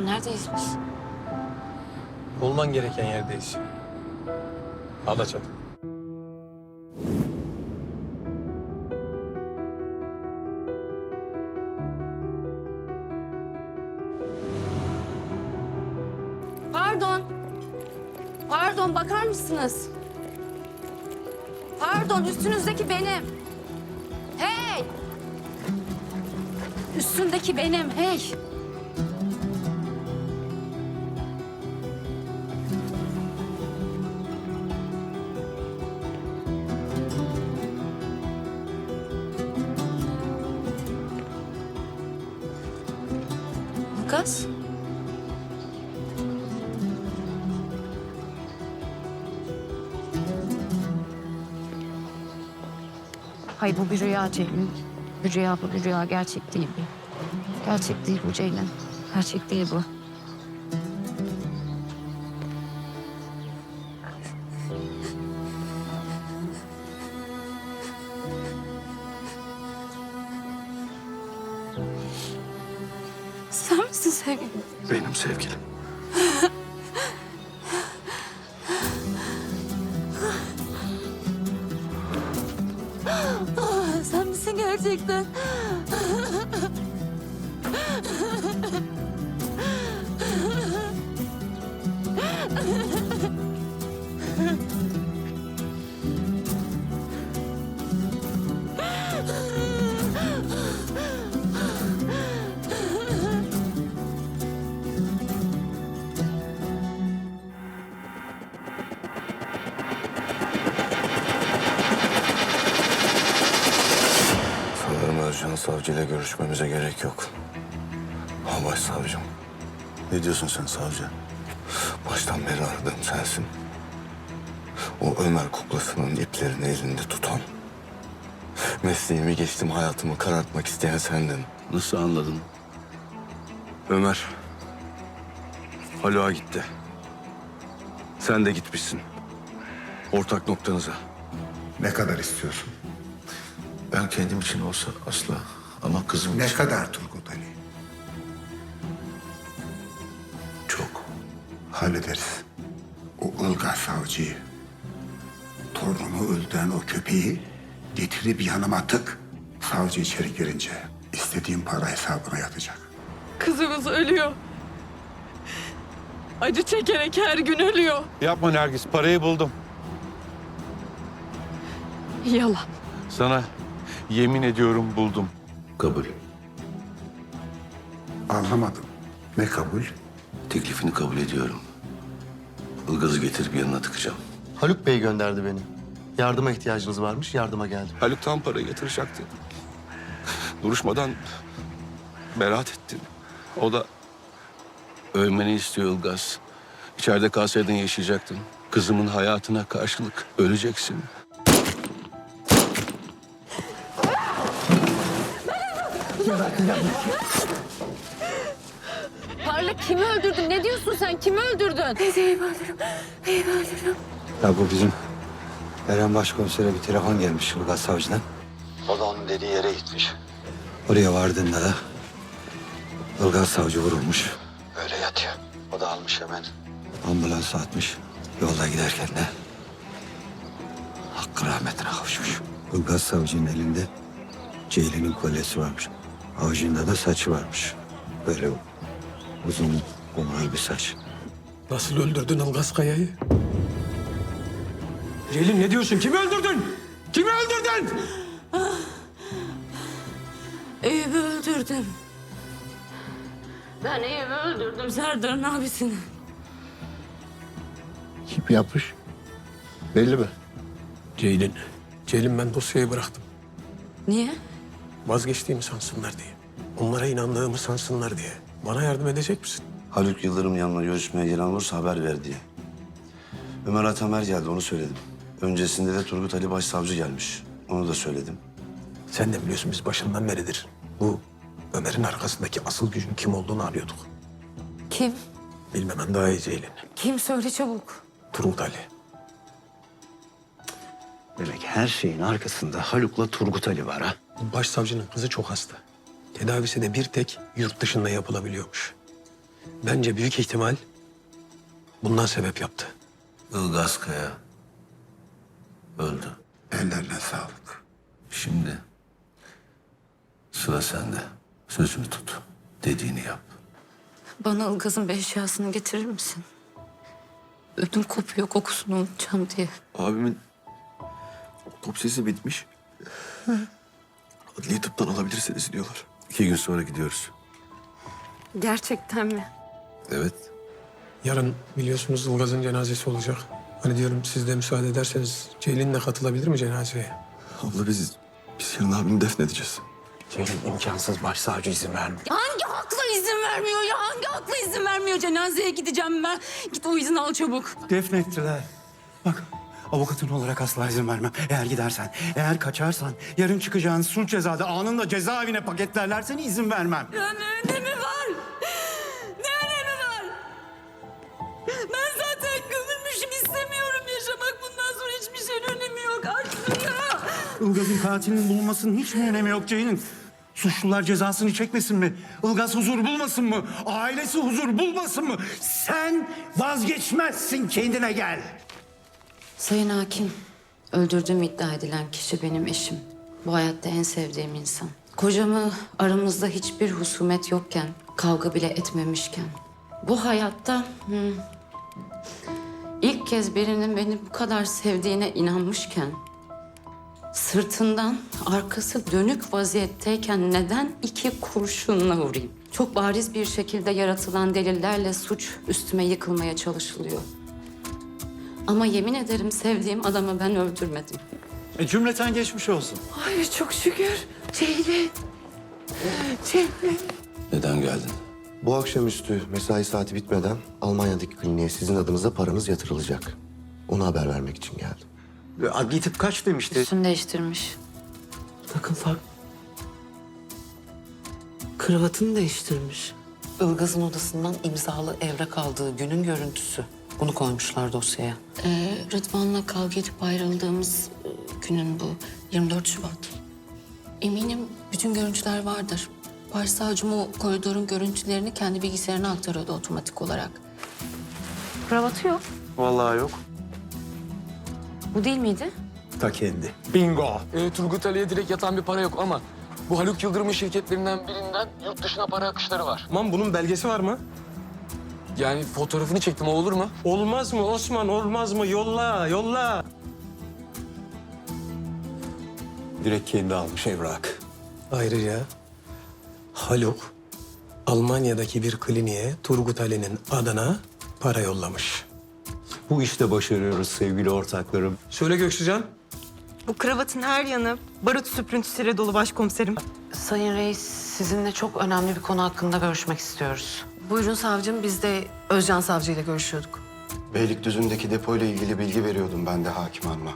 Ceylan neredeyiz biz? Olman gereken yerdeyiz. Alaçatı. Pardon. Pardon bakar mısınız? Pardon üstünüzdeki benim. Hey! Üstündeki benim hey. Hayır bu bir rüya Ceylin. Bir rüya bu bir rüya. Gerçek değil bu. Gerçek değil bu Ceylin. Gerçek değil bu. Sen misin sevgilim? Benim sevgilim. Gerçekten? Savcıyla görüşmemize gerek yok. Ama başsavcım. Ne diyorsun sen savcı? Baştan beri aradığım sensin. O Ömer kuklasının iplerini elinde tutan. Mesleğimi geçtim hayatımı karartmak isteyen sendin. Nasıl anladın? Ömer. Haluk'a gitti. Sen de gitmişsin. Ortak noktanıza. Ne kadar istiyorsun? Ben kendim için olsa asla. Ama kızım Ne için kadar Turgut Ali? çok. Hallederiz. O Ilgaz savcıyı, torunumu öldüren o köpeği getirip yanıma tık. Savcı içeri girince istediğim para hesabına yatacak. Kızımız ölüyor. Acı çekerek her gün ölüyor. Yapma Nergis, parayı buldum. Yalan. Sana yemin ediyorum buldum. Kabul. Anlamadım. Ne kabul? Teklifini kabul ediyorum. Ilgaz'ı getirip yanına tıkacağım. Haluk Bey gönderdi beni. Yardıma ihtiyacınız varmış, yardıma geldim. Haluk tam parayı yatıracaktı. Duruşmadan beraat ettin. O da Ölmeni istiyor Ilgaz. İçeride kalsaydın yaşayacaktın. Kızımın hayatına karşılık öleceksin. Parla kimi öldürdün? Ne diyorsun sen? Kimi öldürdün? Teyzeyi öldürdüm. Teyzeyi öldürdüm. Ya bu bizim Eren Başkomisere bir telefon gelmiş Ilgaz Savcı'dan. O da onun dediği yere gitmiş. Oraya vardığında da Ilgaz Savcı vurulmuş. Öyle yatıyor. O da almış hemen. Ambulansa atmış. Yolda giderken de hakkı rahmetine kavuşmuş. Ilgaz Savcı'nın elinde Ceylin'in kolyesi varmış. Avucunda da saçı varmış. Böyle uzun kumral bir saç. Nasıl öldürdün Ilgaz Kaya'yı? Celil ne diyorsun? Kimi öldürdün? Kimi öldürdün? Eyüp'ü öldürdüm. Ben Eyüp'ü öldürdüm Serdar'ın abisini. Kim yapmış? Belli mi? Ceylin. Ceylin ben dosyayı bıraktım. Niye? Vazgeçtiğimi sansınlar diye. Onlara inandığımı sansınlar diye. Bana yardım edecek misin? Haluk Yıldırım yanına görüşmeye gelen olursa haber ver diye. Ömer Atamer geldi onu söyledim. Öncesinde de Turgut Ali Başsavcı gelmiş. Onu da söyledim. Sen de biliyorsun biz başından beridir bu Ömer'in arkasındaki asıl gücün kim olduğunu arıyorduk. Kim? Bilmemen daha iyi Ceylin. Kim söyle çabuk. Turgut Ali. Demek her şeyin arkasında Haluk'la Turgut Ali var ha. Başsavcının kızı çok hasta. Tedavisi de bir tek yurt dışında yapılabiliyormuş. Bence büyük ihtimal bundan sebep yaptı. Ilgaz Kaya öldü. Ellerine sağlık. Şimdi sıra sende. Sözünü tut. Dediğini yap. Bana Ilgaz'ın bir eşyasını getirir misin? Ödüm kopuyor kokusunu unutacağım diye. Abimin otopsisi bitmiş. Adli tıptan alabilirsiniz diyorlar. İki gün sonra gidiyoruz. Gerçekten mi? Evet. Yarın biliyorsunuz Ilgaz'ın cenazesi olacak. Hani diyorum siz de müsaade ederseniz Ceylin de katılabilir mi cenazeye? Abla biz, biz yarın abimi defnedeceğiz. Ceylin imkansız başsavcı izin vermiyor. Hangi hakla izin vermiyor ya? Hangi hakla izin vermiyor? Cenazeye gideceğim ben. Git o izin al çabuk. Defnettiler. Bak avukatın olarak asla izin vermem. Eğer gidersen, eğer kaçarsan yarın çıkacağın suç cezada anında cezaevine paketlerler seni izin vermem. Ya ne önemi var? Ne önemi var? Ben zaten gömülmüşüm. istemiyorum yaşamak. Bundan sonra hiçbir şeyin önemi yok. Aslında. Ilgaz'ın katilinin bulunmasının hiç mi önemi yok Ceylin? Suçlular cezasını çekmesin mi? Ilgaz huzur bulmasın mı? Ailesi huzur bulmasın mı? Sen vazgeçmezsin kendine gel. Sayın Hakim, öldürdüğüm iddia edilen kişi benim eşim. Bu hayatta en sevdiğim insan. Kocamı aramızda hiçbir husumet yokken, kavga bile etmemişken, bu hayatta hmm, ilk kez birinin beni bu kadar sevdiğine inanmışken, sırtından arkası dönük vaziyetteyken neden iki kurşunla vurayım? Çok bariz bir şekilde yaratılan delillerle suç üstüme yıkılmaya çalışılıyor. Ama yemin ederim sevdiğim adamı ben öldürmedim. E, cümleten geçmiş olsun. Ay çok şükür. Ceylin. Ceylin. Neden geldin? Bu akşamüstü mesai saati bitmeden Almanya'daki kliniğe sizin adınıza paranız yatırılacak. Ona haber vermek için geldim. Adli tıp kaç demişti? Üstünü değiştirmiş. Takım fark. Kravatını değiştirmiş. Ilgaz'ın odasından imzalı evrak aldığı günün görüntüsü. Bunu koymuşlar dosyaya. Ee, Rıdvan'la kavga edip ayrıldığımız e, günün bu 24 Şubat. Eminim bütün görüntüler vardır. Başsavcım o koridorun görüntülerini kendi bilgisayarına aktarıyordu otomatik olarak. Kravatı yok. Vallahi yok. Bu değil miydi? Ta kendi. Bingo. Ee, Turgut Ali'ye direkt yatan bir para yok ama bu Haluk Yıldırım'ın şirketlerinden birinden yurt dışına para akışları var. Aman bunun belgesi var mı? Yani fotoğrafını çektim o olur mu? Olmaz mı Osman olmaz mı? Yolla yolla. Direkt kendi almış evrak. Ayrıca Haluk Almanya'daki bir kliniğe Turgut Ali'nin adına para yollamış. Bu işte başarıyoruz sevgili ortaklarım. Söyle Göksucan. Bu kravatın her yanı barut süprüntüsüyle dolu başkomiserim. Sayın Reis, sizinle çok önemli bir konu hakkında görüşmek istiyoruz. Buyurun savcım biz de Özcan Savcı ile görüşüyorduk. Beylikdüzü'ndeki depoyla ilgili bilgi veriyordum ben de hakim hanıma.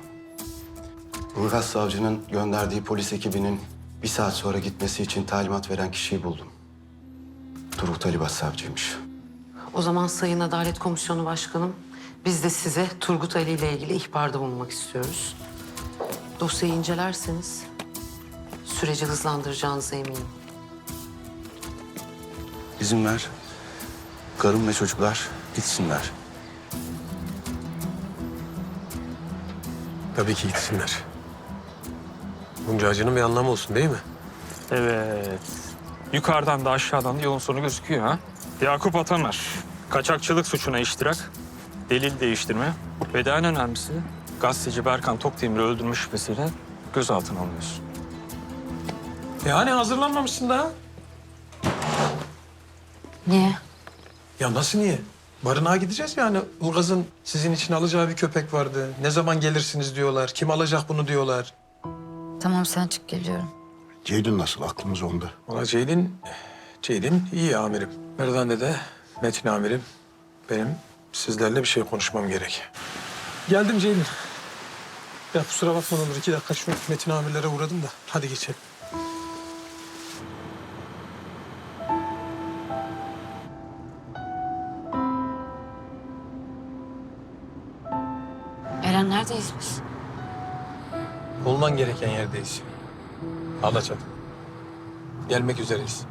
Ilgaz Savcı'nın gönderdiği polis ekibinin bir saat sonra gitmesi için talimat veren kişiyi buldum. Turgut Ali Başsavcıymış. O zaman Sayın Adalet Komisyonu Başkanım, biz de size Turgut Ali ile ilgili ihbarda bulunmak istiyoruz. Dosyayı incelerseniz süreci hızlandıracağınıza eminim. İzin ver. Karım ve çocuklar gitsinler. Tabii ki gitsinler. Bunca acının bir anlamı olsun değil mi? Evet. Yukarıdan da aşağıdan da yolun sonu gözüküyor ha. Yakup Atamer. Kaçakçılık suçuna iştirak, delil değiştirme ve daha en önemlisi gazeteci Berkan Tokdemir'i öldürme şüphesiyle gözaltına alınıyorsun. Yani hazırlanmamışsın daha. Niye? Ya nasıl niye? Barınağa gideceğiz yani. Ilgaz'ın sizin için alacağı bir köpek vardı. Ne zaman gelirsiniz diyorlar. Kim alacak bunu diyorlar. Tamam sen çık geliyorum. Ceylin nasıl aklımız onda? Valla Ceylin, Ceylin iyi amirim. Merdane de Metin amirim. Benim sizlerle bir şey konuşmam gerek. Geldim Ceylin. Ya kusura bakma olur iki dakika şu Metin amirlere uğradım da. Hadi geçelim. Eren neredeyiz biz? Olman gereken yerdeyiz. Alaçatı. Gelmek üzereyiz.